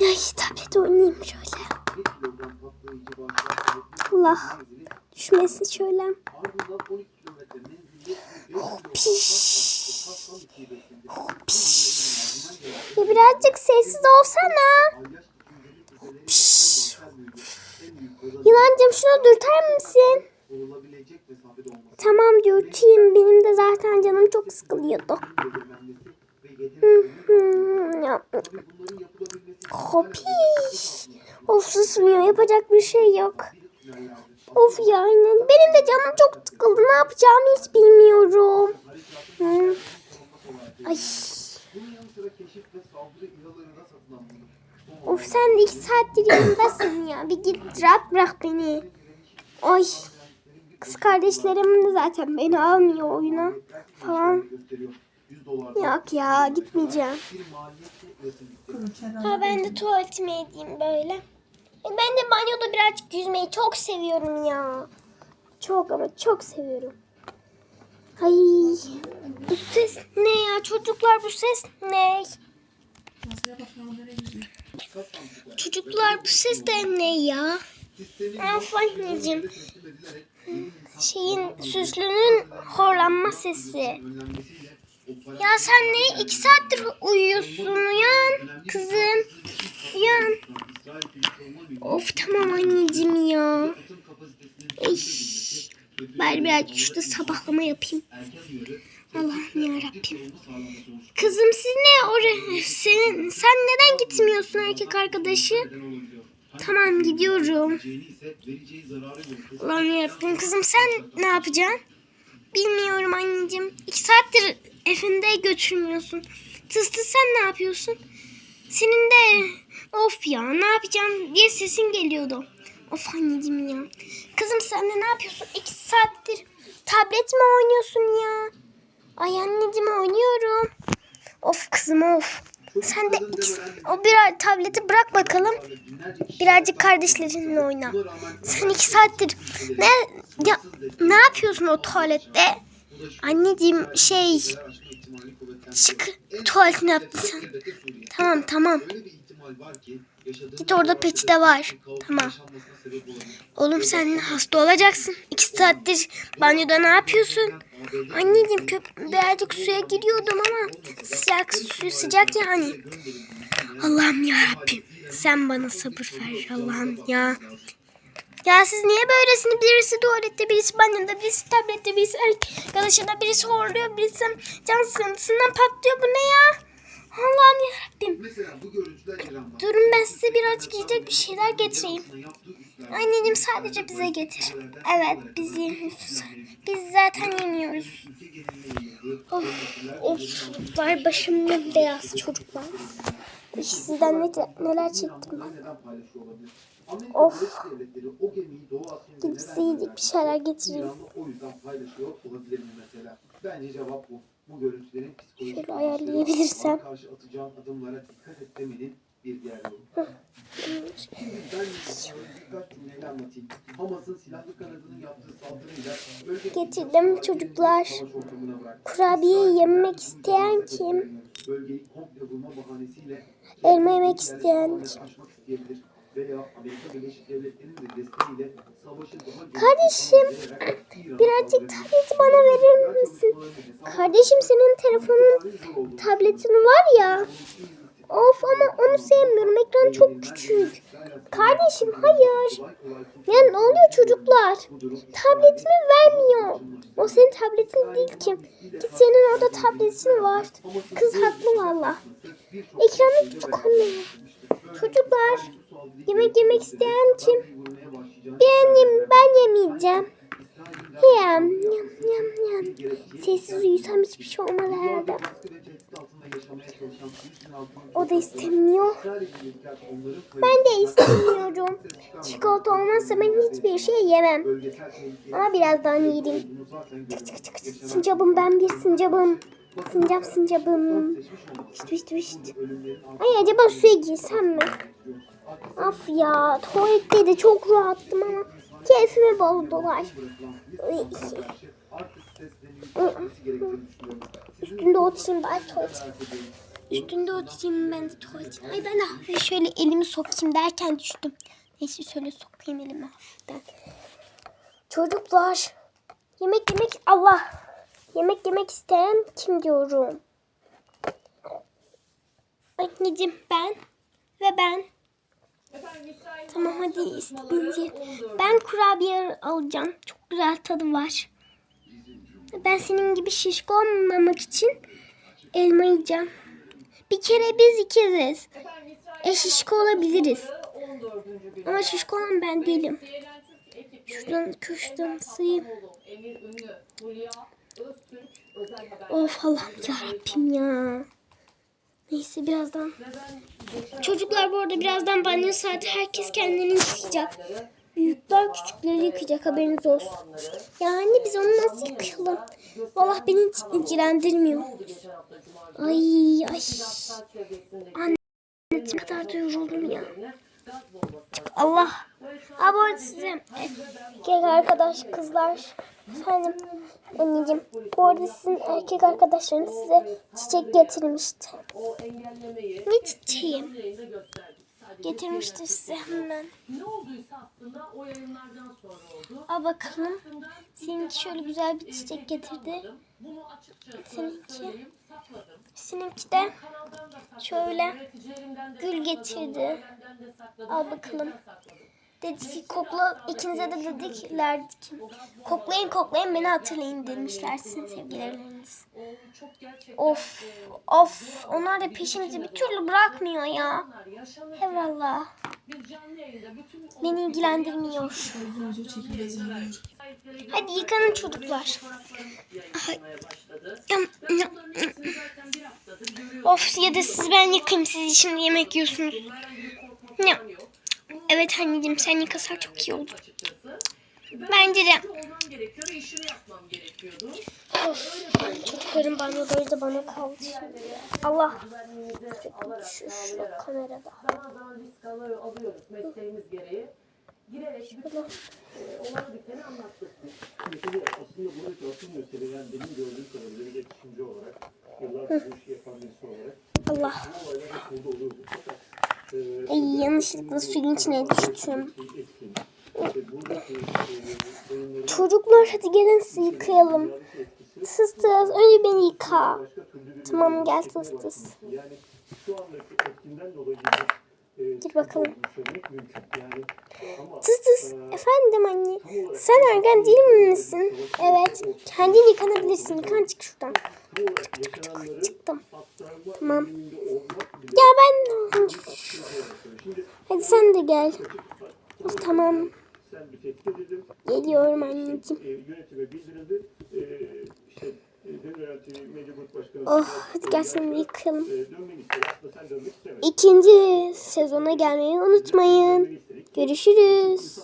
Ay tablet oynayayım şöyle. Allah. Düşmesin şöyle. Piş. Piş. Ya birazcık sessiz olsana. Piş. Yılancım şunu dürter misin? Tamam dürteyim. Benim de zaten canım çok sıkılıyordu. Hı hı. Ya. Hopiş. Of susmuyor. Yapacak bir şey yok. Of yani. Benim de canım çok sıkıldı. Ne yapacağımı hiç bilmiyorum. Ay. Of sen de iki saattir yanındasın ya. Bir git rahat bırak beni. Ay. Kız kardeşlerim de zaten beni almıyor oyuna falan. Yok ya gitmeyeceğim. Ha ben de tuvaletime edeyim böyle. E, Ben de banyoda birazcık yüzmeyi çok seviyorum ya. Çok ama çok seviyorum. Ay bu ses ne ya çocuklar bu ses ne? Çocuklar bu ses de ne ya? Of anneciğim. Şeyin süslünün horlanma sesi. Ya sen ne iki saattir uyuyorsun uyan kızım. Uyan. Of tamam anneciğim ya. Ey. Bari birazcık şurada sabahlama yapayım. Allah'ım yarabbim. Kızım siz ne oraya senin sen neden gitmiyorsun erkek arkadaşı? Tamam gidiyorum. Allah'ım yarabbim kızım sen ne yapacaksın? Bilmiyorum anneciğim. İki saattir evinde götürmüyorsun. Tıs tıs sen ne yapıyorsun? Senin de of ya ne yapacağım diye sesin geliyordu. Of anneciğim ya. Kızım sen de ne yapıyorsun? İki saattir tablet mi oynuyorsun ya? Ay anneciğim oynuyorum. Of kızım of. Sen de o bir tableti bırak bakalım. Birazcık kardeşlerinle oyna. Sen iki saattir ne ya, ne yapıyorsun o tuvalette? Anneciğim şey çık tuvaletini yaptın. Tamam tamam. Git orada peti de var. Tamam. Oğlum sen hasta olacaksın. İki saattir banyoda ne yapıyorsun? Anneciğim köp birazcık suya giriyordum ama sıcak suyu sıcak yani. Allah'ım ya Rabbim. Sen bana sabır ver Allah'ım ya. Ya siz niye böylesini birisi tuvalette, birisi banyoda, birisi tablette, birisi arkadaşında, birisi horluyor, birisi can sıkıntısından patlıyor. Bu ne ya? Allah'ım yarabbim. Durun ben size birazcık yiyecek bir şeyler getireyim. Anneciğim sadece bize getir. Evet biz yemiyoruz. Biz zaten yemiyoruz. Of, of çocuklar başım ne beyaz çocuklar. Sizden ne, neler çektim ben. Of. Yiyecek bir şeyler getireyim. O yüzden paylaşıyor olabilir mi mesela? Bence cevap bu. Bu görüntülerin psikolojik Şöyle ayarlayabilirsem. karşı atacağın adımlara dikkat et demenin bir diğer yolu. Ben birkaç cümleyle anlatayım. Hamas'ın silahlı kanadının yaptığı saldırıyla Getirdim çocuklar. Kurabiye yemek isteyen kim? Bölgeyi komple bulma bahanesiyle Elma yemek isteyen kim? Aşmak isteyebilir. Veya Amerika Birleşik Devletleri'nin de desteğiyle savaşı daha Kardeşim birazcık tableti bana verir misin? Kardeşim senin telefonun tabletin var ya. Of ama onu sevmiyorum. Ekran çok küçük. Kardeşim hayır. Ya ne oluyor çocuklar? Tabletimi vermiyor. O senin tabletin değil ki. Git senin orada tabletin var. Kız haklı valla. Ekranı küçük anne. Çocuklar yemek yemek isteyen kim? Ben, yem ben yemeyeceğim. Yam yam yam yam. Sessiz uyusam hiçbir şey olmaz herhalde. O da istemiyor. Ben de istemiyorum. Çikolata olmazsa ben hiçbir şey yemem. Ama birazdan çık. Sincapım ben bir sincapım. Sincap sincapım. Şişt şişt şişt. Ay acaba suya girsem mi? Of ya tuvalette de çok rahattım ama keyfimi bozdular. Üstünde oturayım bari tuvalet. Üstünde oturayım ben de tuvaletin. Ay ben hafif şöyle elimi sokayım derken düştüm. Neyse şöyle sokayım elimi hafiften. Çocuklar. Yemek yemek Allah. Yemek yemek isteyen kim diyorum. Anneciğim ben ve ben. Tamam hadi istediğiniz Ben kurabiye alacağım. Çok güzel tadı var. Ben senin gibi şişko olmamak için elma yiyeceğim. Bir kere biz ikiziz. E şişko olabiliriz. Ama şişko olan ben değilim. Şuradan köşeden sıyayım. Of Allah'ım yarabbim ya. Neyse birazdan. Çocuklar bu arada birazdan banyo saati. Herkes kendini yıkayacak. Büyükler küçükleri yıkayacak haberiniz olsun. Yani biz onu nasıl yıkayalım? Vallahi beni hiç ilgilendirmiyor. Ay ay. Anne ne kadar da yoruldum ya. Allah. Arada size erkek arkadaş kızlar. Efendim anneciğim. Bu arada sizin erkek arkadaşlarınız size çiçek getirmişti. Ne çiçeği? Getirmiştir size hemen. Al bakalım. Seninki şöyle güzel bir çiçek getirdi. Seninki. Seninki de şöyle gül getirdi. Al bakalım. Dedi ki kokla ikinize de dedikler ki koklayın koklayın beni hatırlayın demişler sizin sevgilileriniz. Of of onlar da peşimizi bir türlü bırakmıyor ya. yaşanır. Beni ilgilendirmiyor. Hadi yıkanın çocuklar. Of ya da siz ben yıkayayım siz şimdi yemek yiyorsunuz. Ya. Evet anneciğim sen yıkasan çok iyi olur. Bence de. olmam gerekiyor ve işimi yapmam gerekiyordu. Of çocukların banyoları da bana kaldı. Allah. Şu, kamerada. E, benim bir iletişimci olarak, yıllardır Allah. bu olaylar yanlışlıkla suyun içine düştüm. Çocuklar hadi gelin sizi yıkayalım. Tıs tıs önce beni yıka. Tamam gel tıs tıs. Gir bakalım. Tıs tıs e, efendim anne. Sen ergen değil misin? Evet. Kendin yıkanabilirsin. Yıkan çık şuradan. tam olarak yaşananları Çıktım. aktarma Tamam. Ya ben... Hadi sen de gel. Tamam. Geliyorum anneciğim. Yönetime bildirildi. Oh hadi gel seni yıkayalım. İkinci sezona gelmeyi unutmayın. Görüşürüz.